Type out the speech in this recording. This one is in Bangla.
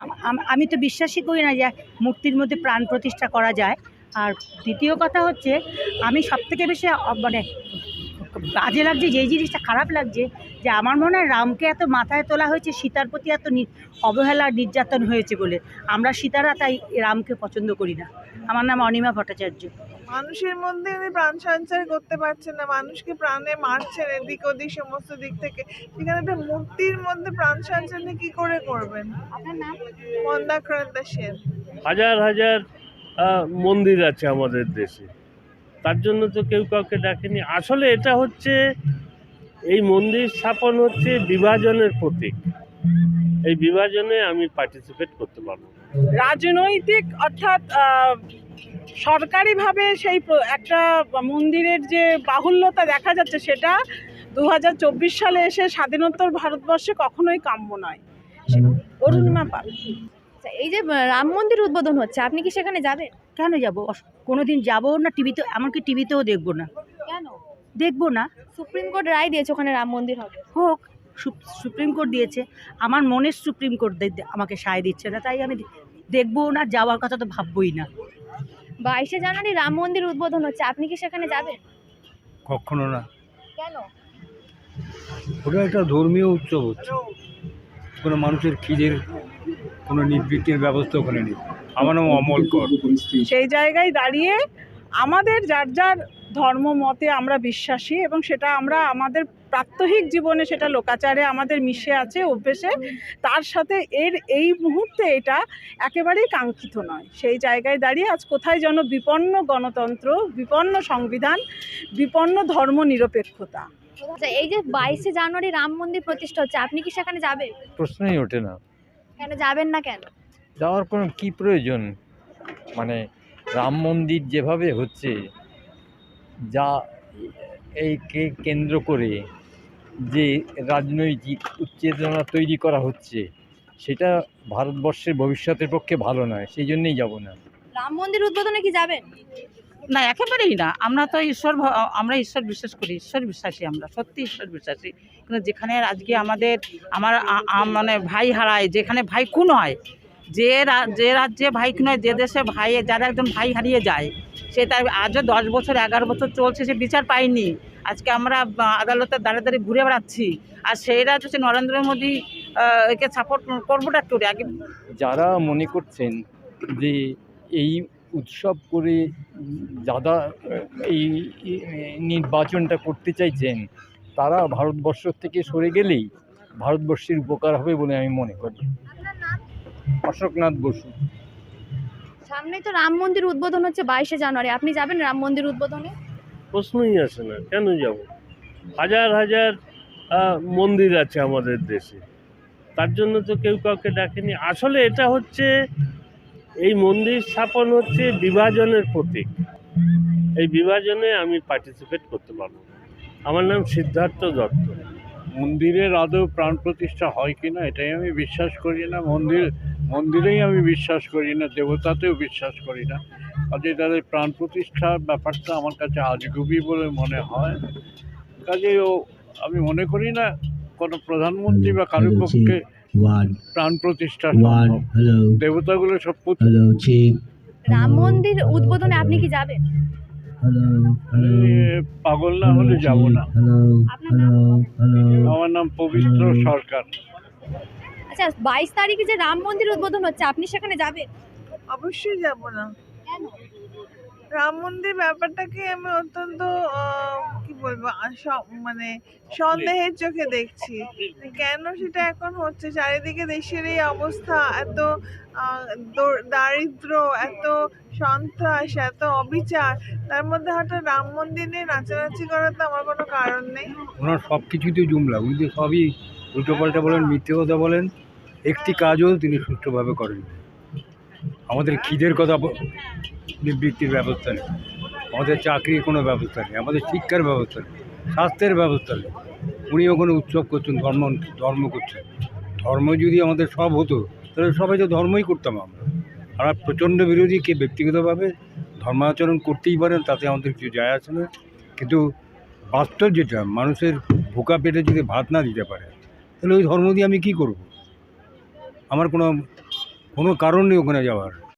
আম- তো বিশ্বাসই করি না যে মূর্তির মধ্যে প্রাণ প্রতিষ্ঠা করা যায়। আর দ্বিতীয় কথা হচ্ছে, আমি সব থেকে বেশি মানে বাজে লাগছে, যেই জিনিসটা খারাপ লাগছে, যে আমার মনে হয় রামকে এত মাথায় তোলা হয়েছে, সীতার প্রতি এত অবহেলা, নির্যাতন হয়েছে বলে। আমরা সীতারা তাই রামকে পছন্দ করি না। আমার নাম অনিমা ভট্টাচার্য। মানুষের মধ্যে উনি প্রাণ সঞ্চার করতে পারছেন না। মানুষকে প্রাণে মারছেন এদিক ওদিক সমস্ত দিক থেকে। সেখানে একটা মূর্তির মধ্যে প্রাণ সঞ্চার উনি কি করে করবেন? মন্দাক্রান্ত সেন। হাজার হাজার মন্দির আছে আমাদের দেশে। তার জন্য তো কেউ কাউকে ডাকেনি। আসলে এটা হচ্ছে এই মন্দির স্থাপন হচ্ছে বিভাজনের প্রতীক। এই বিভাজনে আমি পার্টিসিপেট করতে পারব। রাজনৈতিক অর্থাৎ সরকারিভাবে সেই একটা মন্দিরের যে বাহুল্যতা দেখা যাচ্ছে সেটা দু হাজার চব্বিশ সালে এসে স্বাধীনোত্তর ভারতবর্ষে কখনোই কাম্য নয়। অরুণিমা পাল। আচ্ছা, এই যে রাম মন্দির উদ্বোধন হচ্ছে আপনি কি সেখানে যাবেন? কেন যাব? কোনো দিন যাব না টিভিতে এমনকি টিভিতেও দেখব না। কেন? দেখব না। সুপ্রিম কোর্ট রায় দিয়েছে ওখানে রাম মন্দির হবে। হোক সুপ- সুপ্রিম কোর্ট দিয়েছে। আমার মনের সুপ্রিম কোর্ট আমাকে সায় দিচ্ছে না তাই আমি দেখব না যাওয়ার কথা তো ভাববোই না। বাইশে জানুয়ারি রাম মন্দির উদ্বোধন হচ্ছে। আপনি কি সেখানে যাবেন? কখনো না। কেন? ওটা একটা ধর্মীয় উৎসব হচ্ছে। কোনো মানুষের খিদের কোনো নিবৃত্তির ব্যবস্থা ওখানে নেই। আমার নাম অমল কর। সেই জায়গায় দাঁড়িয়ে আমাদের যার যার ধর্ম মতে আমরা বিশ্বাসী এবং সেটা আমরা আমাদের প্রাত্যহিক জীবনে সেটা লোকাচারে আমাদের মিশে আছে অভ্যেসে তার সাথে এর এই মুহূর্তে এটা একেবারেই কাঙ্ক্ষিত নয়। সেই জায়গায় দাঁড়িয়ে আজ কোথায় যেন বিপন্ন গণতন্ত্র বিপন্ন সংবিধান বিপন্ন ধর্ম নিরপেক্ষতা আচ্ছা এই যে বাইশে জানুয়ারি রাম মন্দির প্রতিষ্ঠা হচ্ছে আপনি কি সেখানে যাবেন? প্রশ্নই ওঠে না। কেন যাবেন না কেন? যাওয়ার কোনো কি প্রয়োজন? মানে রাম মন্দির যেভাবে হচ্ছে যা এই কেন্দ্র করে যে রাজনৈতিক উচ্চেতনা তৈরি করা হচ্ছে সেটা ভারতবর্ষের ভবিষ্যতের পক্ষে ভালো নয় সেই জন্যই যাব না। রাম মন্দির উদ্বোধনে কি যাবেন? না একেবারেই না। আমরা তো ঈশ্বর আমরা ঈশ্বর বিশ্বাস করি ঈশ্বর বিশ্বাসী আমরা সত্যি ঈশ্বর বিশ্বাসী। কিন্তু যেখানে আজকে আমাদের আমার মানে ভাই হারায় যেখানে ভাই খুন হয় যে রা- যে রাজ্যে ভাই খুন হয় যে দেশে ভাই যারা একজন ভাই হারিয়ে যায় সে তার আজও দশ বছর এগারো বছর চলছে সে বিচার পায়নি। আজকে আমরা আদালতের দাঁড়ে দাঁড়িয়ে ঘুরে বেড়াচ্ছি। আর সেই রাজ্য হচ্ছে নরেন্দ্র মোদী একে সাপোর্ট করবোটা করে আগে। যারা মনে করছেন যে এই উৎসব করে যারা এই এই নির্বাচনটা করতে চাইছেন তারা ভারতবর্ষ থেকে সরে গেলেই ভারতবর্ষের উপকার হবে বলে আমি মনে করি। অশোকনাথ বসু। সামনে তো রাম মন্দির উদ্বোধন হচ্ছে বাইশে জানুয়ারি। আপনি যাবেন রাম মন্দির উদ্বোধনে? প্রশ্নই আসে না, কেন যাব? হাজার হাজার মন্দির আছে আমাদের দেশে। তার জন্য তো কেউ কাউকে ডাকেনি। আসলে এটা হচ্ছে, এই মন্দির স্থাপন হচ্ছে বিভাজনের প্রতীক। এই বিভাজনে আমি পার্টিসিপেট করতে পারব। আমার নাম সিদ্ধার্থ দত্ত। মন্দিরের আদৌ প্রাণ প্রতিষ্ঠা হয় কি না এটাই আমি বিশ্বাস করি না। মন্দির, মন্দিরেই আমি বিশ্বাস করি না, দেবতাতেও বিশ্বাস করি না। কাজে তাদের প্রাণ প্রতিষ্ঠার ব্যাপারটা আমার কাছে আজগুবি বলে মনে হয়। কাজেই ও আমি মনে করি না কোনো প্রধানমন্ত্রী বা কারোর পক্ষে প্রাণ প্রতিষ্ঠা দেবতাগুলো সব রাম মন্দির উদ্বোধনে আপনি কি যাবেন? পাগল না হলে যাব না। আমার নাম পবিত্র সরকার। আচ্ছা বাইশ তারিখে যে রাম মন্দির উদ্বোধন হচ্ছে আপনি সেখানে যাবেন? অবশ্যই যাব না। রাম মন্দির ব্যাপারটাকে আমি অত্যন্ত কি বলব মানে সন্দেহের চোখে দেখছি। কেন সেটা এখন হচ্ছে? চারিদিকে দেশের এই অবস্থা, এত দারিদ্র, এত সন্ত্রাস, এত অবিচার, তার মধ্যে হঠাৎ রাম মন্দির নিয়ে নাচানাচি করার তো আমার কোনো কারণ নেই। ওনার সব কিছুতেই জুমলা, উনি তো সবই উল্টোপাল্টা বলেন, মিথ্যে কথা বলেন, একটি কাজও তিনি সুষ্ঠুভাবে করেন আমাদের খিদের কথা নিবৃত্তির ব্যবস্থা নেই। আমাদের চাকরির কোনো ব্যবস্থা নেই, আমাদের শিক্ষার ব্যবস্থা নেই, স্বাস্থ্যের ব্যবস্থা নেই। উনি ওখানে উৎসব করছেন, ধর্ম ধর্ম করছেন। ধর্ম যদি আমাদের সব হতো, তাহলে সবাই তো ধর্মই করতাম আমরা। আমরা প্রচণ্ড বিরোধী, কে ব্যক্তিগতভাবে ধর্মাচরণ করতেই পারেন, তাতে আমাদের কিছু যায় আসে না। কিন্তু বাস্তব যেটা, মানুষের ভোকা পেটে যদি ভাত না দিতে পারে, তাহলে ওই ধর্ম দিয়ে আমি কী করব? আমার কোনো কোনো কারণ নেই ওখানে যাওয়ার।